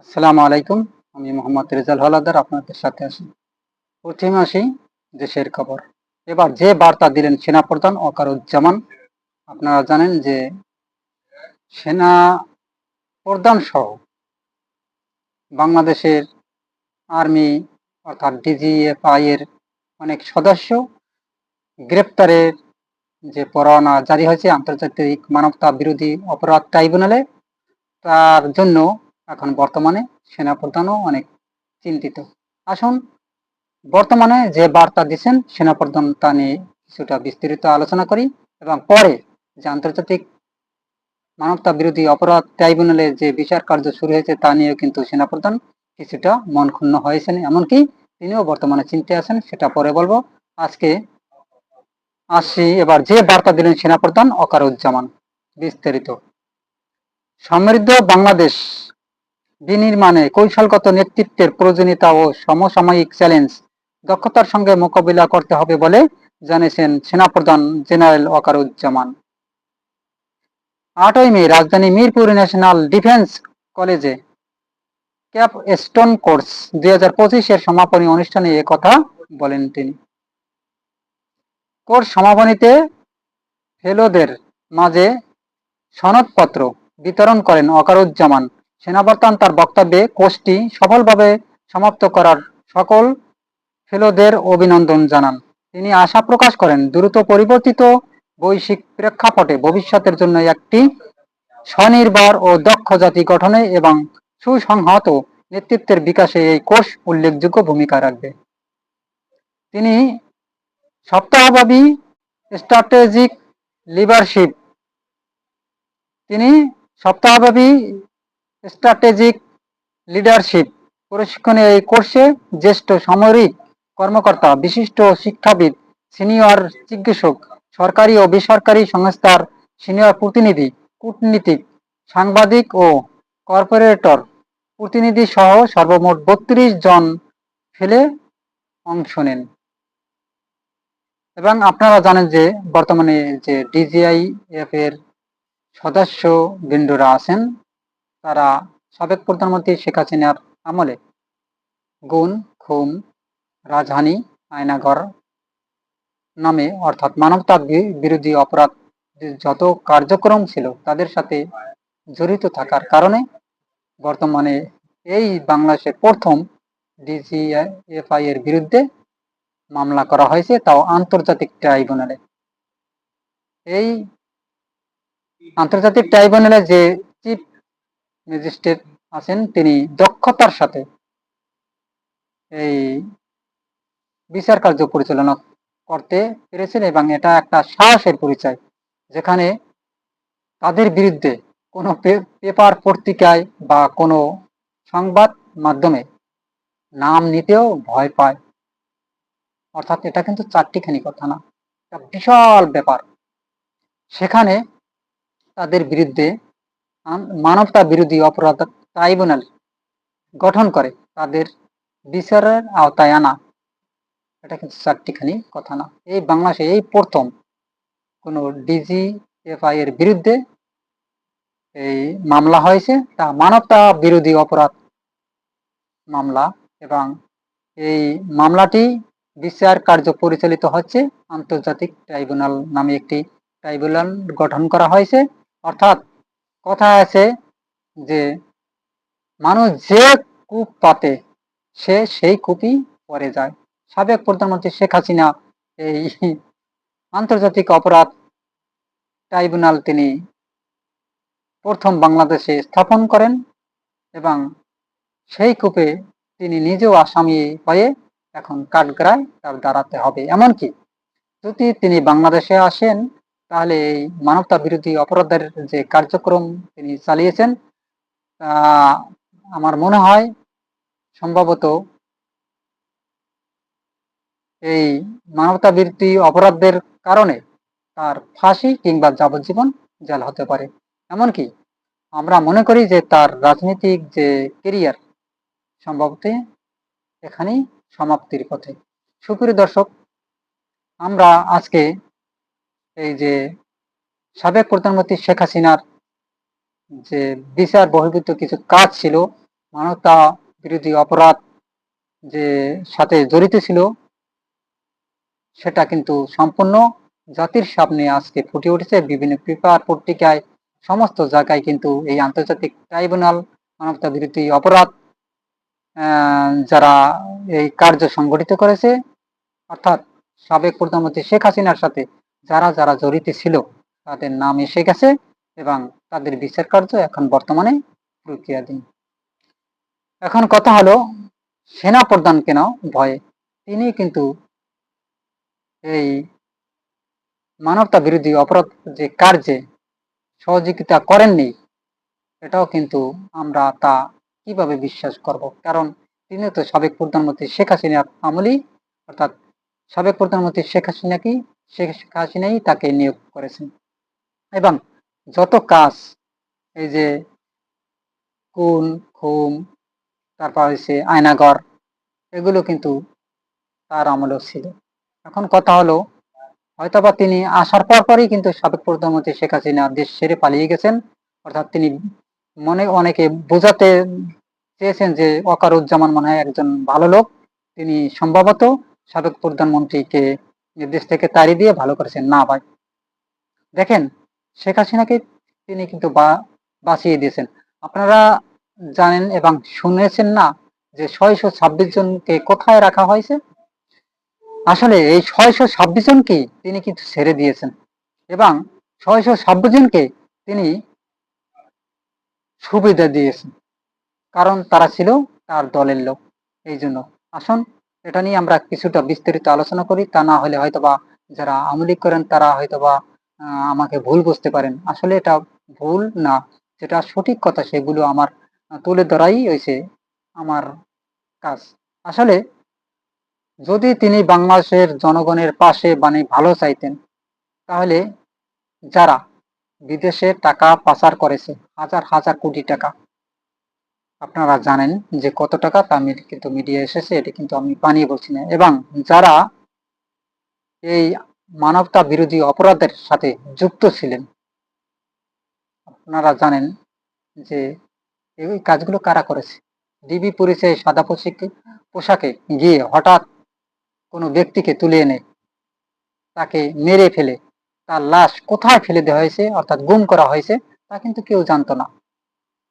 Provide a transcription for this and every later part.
আসসালামু আলাইকুম। আমি মোহাম্মদ রেজাল হলাদার, আপনাদের সাথে আছি। প্রথমে আসি দেশের খবর। এবার যে বার্তা দিলেন সেনাপ্রধান ওকারুজ্জামান আপনারা জানেন যে সেনা প্রধান সহ বাংলাদেশের আর্মি অর্থাৎ ডিজিএফআই এর অনেক সদস্য গ্রেপ্তারের যে পরোয়ানা জারি হয়েছে আন্তর্জাতিক মানবতা বিরোধী অপরাধ ট্রাইব্যুনালে, তার জন্য এখন বর্তমানে সেনাপ্রধানও অনেক চিন্তিত। আসুন, বর্তমানে যে বার্তা দিচ্ছেন সেনাপ্রধান তা নিয়ে কিছুটা বিস্তারিত আলোচনা করি এবং পরে যে আন্তর্জাতিক মানবতা বিরোধী অপরাধ ট্রাইব্যুনালে যে বিচার কার্য শুরু হয়েছে তা নিয়েও কিন্তু সেনাপ্রধান কিছুটা মন ক্ষুণ্ণ হয়েছেন। এমনকি তিনিও বর্তমানে চিনতে আছেন, সেটা পরে বলব। আজকে আসি, এবার যে বার্তা দিলেন সেনাপ্রধান অকারুজ্জামান, বিস্তারিত। সমৃদ্ধ বাংলাদেশ বিনির্মাণে কৌশলগত নেতৃত্বের প্রয়োজনীয়তা ও সমসাময়িক চ্যালেঞ্জ দক্ষতার সঙ্গে মোকাবিলা করতে হবে বলে জানিয়েছেন সেনাপ্রধান জেনারেল ওয়াকারুজ্জামান আটই মে রাজধানী মিরপুর ন্যাশনাল ডিফেন্স কলেজে ক্যাপ স্টোন কোর্স দুই হাজার পঁচিশের সমাপনী অনুষ্ঠানে কথা বলেন তিনি। কোর্স সমাপনীতে ফেলোদের মাঝে সনদপত্র বিতরণ করেন অকারুজ্জামান সেনাবর্তন তার বক্তব্যে কোর্সটি সফলভাবে সমাপ্ত করার সকল ফেলোদের অভিনন্দন জানান। তিনি আশা প্রকাশ করেন, দ্রুত পরিবর্তিত বৈশ্বিক প্রেক্ষাপটে ভবিষ্যতের জন্য একটি স্বনির্ভর ও দক্ষ জাতি গঠনে এবং সুসংহত নেতৃত্বের বিকাশে এই কোর্স উল্লেখযোগ্য ভূমিকা রাখবে। তিনি সপ্তাহব্যাপী স্ট্র্যাটেজিক লিডারশিপ, তিনি সপ্তাহব্যাপী স্ট্র্যাটেজিক লিডারশিপ প্রশিক্ষণে এই কোর্সে জ্যেষ্ঠ সামরিক কর্মকর্তা, বিশিষ্ট শিক্ষাবিদ, সিনিয়র চিকিৎসক, সরকারি ও বেসরকারি সংস্থার সিনিয়র প্রতিনিধি, কূটনীতিক, সাংবাদিক ও কর্পোরেটর। প্রতিনিধি সহ সর্বমোট বত্রিশ জন ফেলে অংশ নেন। এবং আপনারা জানেন যে বর্তমানে যে ডিজিআইএফ এর সদস্য বৃন্দরা আছেন তারা সাবেক প্রধানমন্ত্রী শেখ হাসিনার আমলে গুণ খুম রাজধানী আয়নাগর নামে, অর্থাৎ মানবতা বিরোধী অপরাধ যত কার্যক্রম ছিল তাদের সাথে জড়িত থাকার কারণে বর্তমানে এই বাংলাদেশের প্রথম ডিজিএফআই এর বিরুদ্ধে মামলা করা হয়েছে, তাও আন্তর্জাতিক ট্রাইব্যুনালে। এই আন্তর্জাতিক ট্রাইব্যুনালে যে ম্যাজিস্ট্রেট আছেন, তিনি দক্ষতার সাথে এই বিচার কার্য পরিচালনা করতে পেরেছেন এবং এটা একটা সাহসের পরিচয়, যেখানে তাদের বিরুদ্ধে কোনো পেপার পত্রিকায় বা কোনো সংবাদ মাধ্যমে নাম নিতেও ভয় পায়। অর্থাৎ এটা কিন্তু চারটিখানি কথা না একটা বিশাল ব্যাপার। সেখানে তাদের বিরুদ্ধে মানবতা বিরোধী অপরাধ ট্রাইব্যুনাল গঠন করে। তাদের বিচারের আওতায় আনা। এটা কিন্তু চারটিখানি কথা না। এই বাংলাদেশে এই প্রথম কোনো ডিজিএফআই এর বিরুদ্ধে এই মামলা হয়েছে। তা মানবতা বিরোধী অপরাধ মামলা এবং এই মামলাটি বিচার কার্য পরিচালিত হচ্ছে আন্তর্জাতিক ট্রাইব্যুনাল নামে একটি ট্রাইব্যুনাল গঠন করা হয়েছে। অর্থাৎ কথা আছে যে মানুষ যে কূপ পাতে, সে সেই কূপই পরে যায়। সাবেক প্রধানমন্ত্রী শেখ হাসিনা এই আন্তর্জাতিক অপরাধ ট্রাইব্যুনাল তিনি প্রথম বাংলাদেশে স্থাপন করেন এবং সেই কূপে তিনি নিজেও আসামি হয়ে এখন কাঠগড়ায় তার দাঁড়াতে হবে। এমনকি যদি তিনি বাংলাদেশে আসেন তাহলে এই মানবতা বিরোধী অপরাধের যে কার্যক্রম তিনি চালিয়েছেন, তা আমার মনে হয় সম্ভবত এই মানবতা বিরোধী অপরাধের কারণে তার ফাঁসি কিংবা যাবজ্জীবন জেল হতে পারে। এমনকি আমরা মনে করি যে তার রাজনৈতিক যে কেরিয়ার সম্ভবত এখানেই সমাপ্তির পথে। সুপ্রিয় দর্শক, আমরা আজকে এই যে সাবেক প্রধানমন্ত্রী শেখ হাসিনার যে বিচার বহির্ভূত কিছু কাজ ছিল, মানবতা বিরোধী অপরাধ যে সাথে জড়িত ছিল, সেটা কিন্তু সম্পূর্ণ জাতির সামনে আজকে ফুটে উঠেছে। বিভিন্ন পেপার, পত্রিকায়, সমস্ত জায়গায় কিন্তু এই আন্তর্জাতিক ট্রাইব্যুনাল, মানবতা বিরোধী অপরাধ যারা এই কার্য সংগঠিত করেছে, অর্থাৎ সাবেক প্রধানমন্ত্রী শেখ হাসিনার সাথে যারা যারা জড়িত ছিল, তাদের নাম এসে গেছে এবং তাদের বিচার কার্য এখন বর্তমানে প্রক্রিয়াধীন এখন কথা হলো সেনা প্রধান কেন ভয়ে? তিনি কিন্তু এই মানবতা বিরোধী অপরাধ যে কার্যে সহযোগিতা করেননি, এটাও কিন্তু আমরা তা কীভাবে বিশ্বাস করব? কারণ তিনি তো সাবেক প্রধানমন্ত্রী শেখ হাসিনার আমলেই, অর্থাৎ সাবেক প্রধানমন্ত্রী শেখ হাসিনা কি শেখ হাসিনাই তাকে নিয়োগ করেছেন। এবং যত কাজ, এই যে খুন খুম তারপর হচ্ছে আয়নাগর, এগুলো কিন্তু তার আমলেও ছিল। এখন কথা হলো, হয়তোবা তিনি আসার পর পরই কিন্তু সাবেক প্রধানমন্ত্রী শেখ হাসিনা দেশ ছেড়ে পালিয়ে গেছেন। অর্থাৎ তিনি মনে, অনেকে বোঝাতে চেয়েছেন যে ওকারুজ্জামান মনে হয় একজন ভালো লোক। তিনি সম্ভবত সাবেক প্রধানমন্ত্রীকে দেশ থেকে তাড়িয়ে দিয়ে ভালো করেছেন। না ভাই। দেখেন, শেখ হাসিনাকে তিনি কিন্তু বাঁচিয়ে দিয়েছেন। আপনারা জানেন এবং শুনেছেন না যে ছয়শো ছাব্বিশ জনকে কোথায় রাখা হয়েছে? আসলে এই ছয়শো ছাব্বিশ জনকে তিনি কিন্তু ছেড়ে দিয়েছেন এবং ছয়শো ছাব্বিশ জনকে তিনি সুবিধা দিয়েছেন। কারণ তারা ছিল তার দলের লোক। এই জন্য আসুন এটা নিয়ে আমরা কিছুটা বিস্তারিত আলোচনা করি। তা না হলে হয়তোবা যারা আমলিক করেন, তারা হয়তোবা আমাকে ভুল বুঝতে পারেন। আসলে এটা ভুল না, যেটা সঠিক কথা সেগুলো আমার তুলে ধরাই হয়েছে আমার কাজ। আসলে যদি তিনি বাংলাদেশের জনগণের পাশে মানে ভালো চাইতেন, তাহলে যারা বিদেশে টাকা পাচার করেছে, হাজার হাজার কোটি টাকা আপনারা জানেন যে কত টাকা তা কিন্তু মিডিয়া এসেছে, এটি কিন্তু আমি বানিয়ে বলছি না। এবং যারা এই মানবতা বিরোধী অপরাধের সাথে যুক্ত ছিলেন, আপনারা জানেন যে এই কাজগুলো কারা করেছে? ডিবি পরিচয়ে সাদা পোশাকে পোশাকে গিয়ে হঠাৎ কোনো ব্যক্তিকে তুলে এনে তাকে মেরে ফেলে, তার লাশ কোথায় ফেলে দেওয়া হয়েছে, অর্থাৎ গুম করা হয়েছে, তা কিন্তু কেউ জানতো না।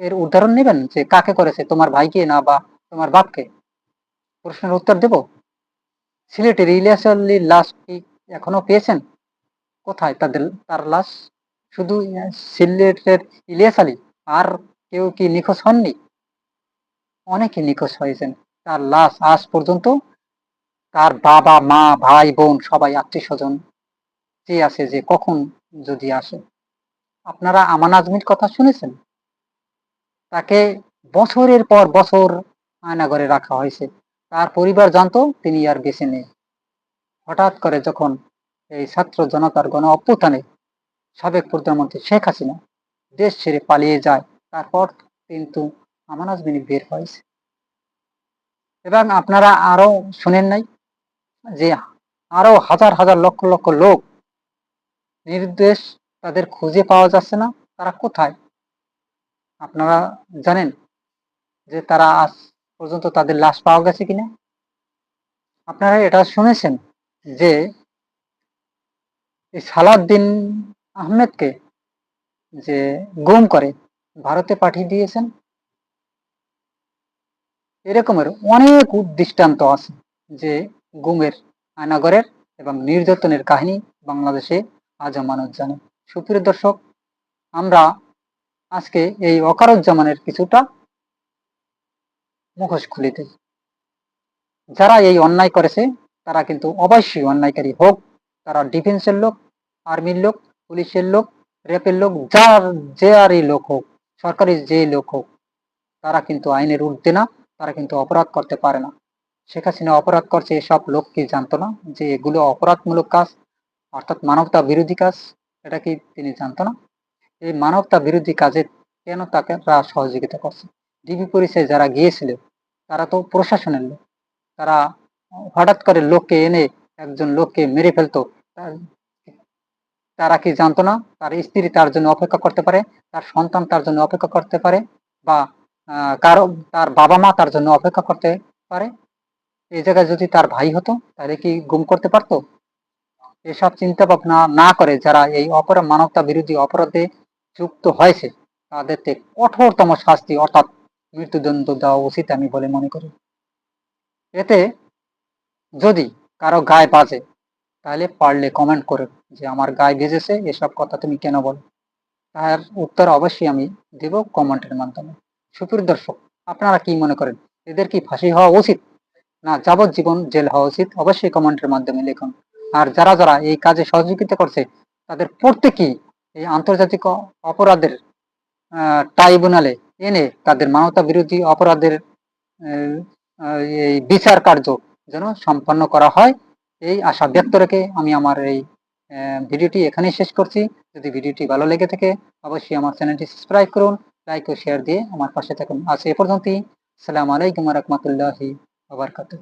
এর উদাহরণ নেবেন? যে কাকে করেছে? তোমার ভাইকে না বা তোমার বাপকে? প্রশ্নের উত্তর দেব? সিলেটের ইলিয়াস আলীর লাশ কি এখনও পেয়েছেন? কোথায়? তাদের, তার লাশ? শুধু সিলেটের ইলিয়াস আলী? আর কেউ কি নিখোঁজ হননি? অনেকে নিখোঁজ হয়েছেন। তার লাশ আজ পর্যন্ত তার বাবা, মা, ভাই, বোন সবাই আত্মীয় স্বজন যে আছে যে কখন যদি আসে। আপনারা আমান আজমির কথা শুনেছেন? তাকে বছরের পর বছর আয়নাঘরে রাখা হয়েছে। তার পরিবার জানতো, তিনি আর বেঁচে নেই। হঠাৎ করে যখন এই ছাত্র জনতার গণ অভ্যুত্থানে সাবেক প্রধানমন্ত্রী শেখ হাসিনা দেশ ছেড়ে পালিয়ে যায়, তারপর কিন্তু আমান আজমিনী বের হয়েছে। এবং আপনারা আরও শুনেন নাই যে আরও হাজার হাজার লক্ষ লক্ষ লোক নির্দেশ তাদের খুঁজে পাওয়া যাচ্ছে না, তারা কোথায়? আপনারা জানেন যে তারা আজ পর্যন্ত তাদের লাশ পাওয়া গেছে কিনা? আপনারা এটা শুনেছেন যে সালাউদ্দিন আহমেদকে যে গুম করে ভারতে পাঠিয়ে দিয়েছেন, এরকমের অনেক দৃষ্টান্ত আছে যে গুমের আয়নাগরের এবং নির্যাতনের কাহিনী বাংলাদেশে আজও মানুষ জানে সুপ্রিয় দর্শক, আমরা আজকে এই অকারুজ্জামানের কিছুটা মুখোশ খুলে দেই। যারা এই অন্যায় করেছে, তারা কিন্তু অবশ্যই অন্যায়কারী হোক, তারা ডিফেন্সের লোক, আর্মির লোক, পুলিশের লোক, র্যাপের লোক, যার যে আর এই লোক হোক সরকারি যে লোক হোক, তারা কিন্তু আইনের ঊর্ধ্বে না, তারা কিন্তু অপরাধ করতে পারে না। শেখ হাসিনা অপরাধ করছে এসব লোক কি জানতো না যে এগুলো অপরাধমূলক কাজ, অর্থাৎ মানবতা বিরোধী কাজ, এটা কি তিনি জানতো না? এই মানবতা বিরোধী কাজে কেন তারা সহযোগিতা করছে? ডিবি পরিচয়ে যারা গিয়েছিল, তারা তো প্রশাসনের লোক। তারা হঠাৎ করে লোককে এনে একজন লোককে মেরে ফেলতো। তারা কি জানতো না? তার স্ত্রী তার জন্য অপেক্ষা করতে পারে, তার সন্তান তার জন্য অপেক্ষা করতে পারে, বা কারও, তার বাবা মা তার জন্য অপেক্ষা করতে পারে? এই জায়গায় যদি তার ভাই হতো, তাহলে কি গুম করতে পারতো? এসব চিন্তা ভাবনা না করে যারা এই অপরাধ, মানবতা বিরোধী অপরাধে যুক্ত হয়েছে, তাদেরকে কঠোরতম শাস্তি অর্থাৎ মৃত্যুদণ্ড দেওয়া উচিত আমি বলে মনে করি। এতে যদি কারও গায়ে বাজে, তাহলে পারলে কমেন্ট করে যে আমার গায়ে ভেজেছে, এসব কথা তুমি কেন বলো? তার উত্তর অবশ্যই আমি দেব কমেন্টের মাধ্যমে। সুপ্রিয় দর্শক, আপনারা কি মনে করেন, এদের কি ফাঁসি হওয়া উচিত না যাবজ্জীবন জেল হওয়া উচিত? অবশ্যই কমেন্টের মাধ্যমে লিখুন। আর যারা যারা এই কাজে সহযোগিতা করছে, তাদের প্রত্যেকেই এই আন্তর্জাতিক অপরাধের ট্রাইব্যুনালে এনে তাদের মানবতা বিরোধী অপরাধের এই বিচার কার্য যেন সম্পন্ন করা হয়। এই আশা ব্যক্ত রেখে আমি আমার এই ভিডিওটি এখানেই শেষ করছি। যদি ভিডিওটি ভালো লেগে থাকে, অবশ্যই আমার চ্যানেলটি সাবস্ক্রাইব করুন, লাইক ও শেয়ার দিয়ে আমার পাশে থাকুন। আজ এ পর্যন্তই। আসসালামু আলাইকুম রহমতুল্লাহি আবরকাতুহ